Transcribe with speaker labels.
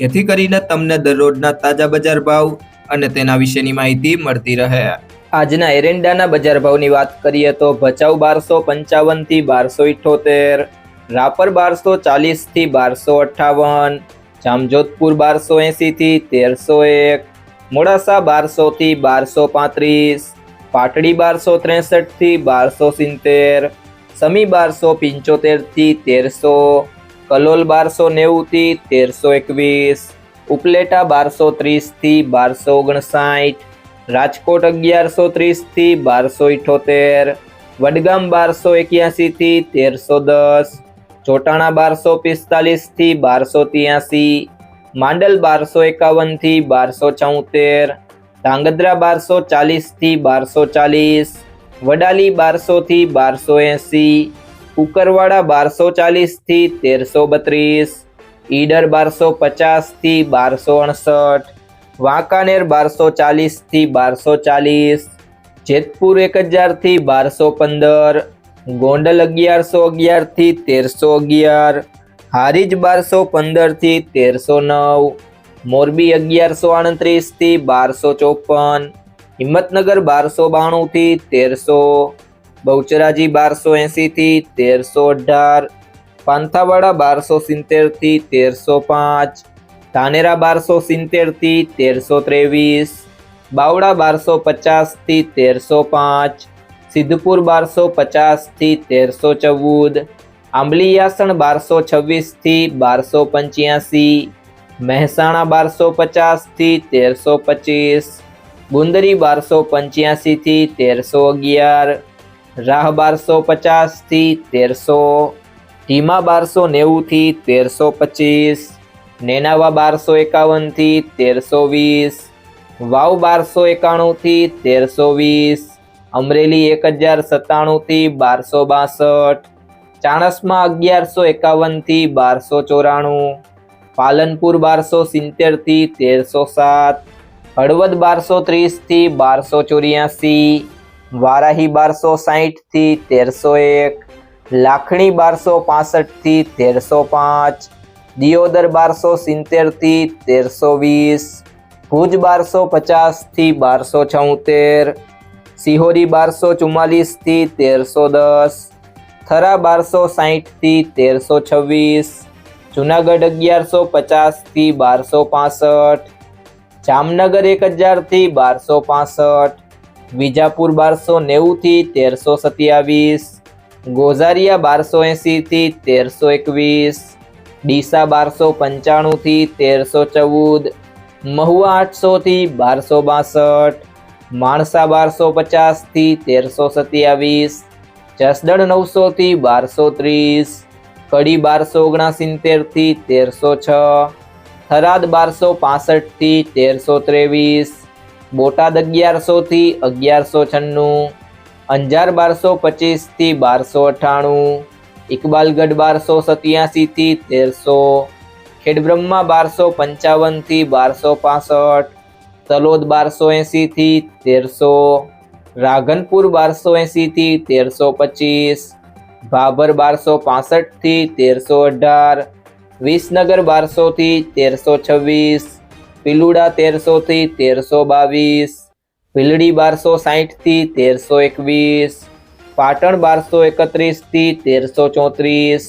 Speaker 1: જેથી કરીને તમને દરરોજના તાજા બજાર ભાવ અને તેના વિશેની માહિતી મળતી રહે. આજના એરંડાના બજાર ભાવની વાત કરીએ તો ભચાઉ બારસો પંચાવનથી બારસો ઇઠોતેર, રાપર બારસો ચાલીસથી બારસો અઠ્ઠાવન જામજોધપુર બારસો એંસીથી તેરસો એક, મોડાસા બારસોથી બારસો પાંત્રીસ, પાટડી બારસો ત્રેસઠથી બારસો સિત્તેર, સમી બારસો પંચોતેરથી તેરસો કલોલ બારસો નેવું થી તેરસો એકવીસ, ઉપલેટા બારસો ત્રીસથી બારસો ઓગણસાઠ, રાજકોટ અગિયારસો ત્રીસથી બારસો ઇઠોતેર, વડગામ બારસો એક્યાસી થી તેરસો દસ, ચોટાણા બારસો પિસ્તાલીસથી બારસો ત્યાસી, માંડલ બારસો એકાવનથી બારસો ચૌતેર, ધાંગધ્રા બારસો ચાલીસથી બારસો ચાલીસ, વડાલી બારસો થી બારસો એંસી કુકરવાડા બારસો ચાલીસથી તેરસો બત્રીસ, ઈડર બારસો પચાસથી બારસો અડસઠ, વાંકાનેર બારસો ચાલીસથી બારસો ચાલીસ, જેતપુર એક હજારથી બારસો પંદર, ગોંડલ અગિયારસો અગિયારથી તેરસો અગિયાર, હારીજ બારસો પંદરથી તેરસો નવ, મોરબી અગિયારસો આડત્રીસથી બારસો ચોપન, હિંમતનગર બારસો બાણું થી તેરસો બહુચરાજી બારસો એંસીથી તેરસો અઢાર, પાંથાવાડા બારસો સિત્તેરથી તેરસો પાંચ, ધાનેરા બારસો સિત્તેરથી તેરસો ત્રેવીસ, બાવડા બારસો પચાસથી તેરસો પાંચ, સિદ્ધપુર બારસો પચાસથી તેરસો ચૌદ આંબલીયાસણ બારસો છવ્વીસથી બારસો પંચ્યાસી, મહેસાણા બારસો પચાસથી તેરસો પચીસ, ગુંદરી બારસો પંચ્યાસીથી તેરસો અગિયાર રાહ બારસો પચાસથી તેરસો ધીમા બારસો નેવું થી તેરસો પચીસ, નેનાવા બારસો એકાવનથી તેરસો વીસ, વાવ બારસો એકાણું થી તેરસો વીસ, અમરેલી એક હજાર સત્તાણું થી બારસો બાસઠ, ચાણસમાં અગિયારસો એકાવનથી બારસો ચોરાણું, પાલનપુર બારસો સિત્તેરથી તેરસો સાત, હળવદ બારસો ત્રીસથી બારસો ચોર્યાસી વારાહી બારસો સાહીઠથી તેરસો એક, લાખણી બારસો પાસઠથી તેરસો પાંચ, દિયોદર બારસો સિત્તેરથી તેરસો વીસ, ભુજ બારસો પચાસથી બારસો છોતેર, સિહોરી બારસો ચુમ્માલીસથી તેરસો દસ, થરા બારસો સાહીઠથી તેરસો છવ્વીસ, જુનાગઢ અગિયારસો પચાસથી બારસો પાસઠ, જામનગર એક હજારથી બારસો પાસઠ વિજાપુર બારસો નેવું થી તેરસો સત્યાવીસ, ગોઝારિયા બારસો એંસીથી તેરસો એકવીસ, ડીસા બારસો પંચાણું થી તેરસો ચૌદ, મહુવા આઠસો થી બારસો બાસઠ, માણસા બારસો પચાસથી તેરસો સત્યાવીસ, જસદણ નવસો થી બારસો ત્રીસ, કડી બારસો ઓગણસિત્તેરથી તેરસો છ, થરાદ બારસો પાસઠથી તેરસો ત્રેવીસ બોટાદ અગિયારસો થી અગિયારસો છન્નું, અંજાર બારસો પચીસથી બારસો અઠ્ઠાણું ઇકબાલગઢ બારસો સત્યાસી થી તેરસો, ખેડબ્રહ્મા બારસો પંચાવનથી બારસો પાસઠ, તલોદ બારસો એંસી થી તેરસો રાઘનપુર બારસો એંસી થી તેરસો પચીસ, ભાભર બારસો પાસઠથી તેરસો અઢાર, વિસનગર બારસો થી તેરસો છવ્વીસ પિલુડા તેરસો થી તેરસો બાવીસ ભીલડી બારસો સાહીઠથી તેરસો એકવીસ, પાટણ બારસો એકત્રીસથી તેરસો ચોત્રીસ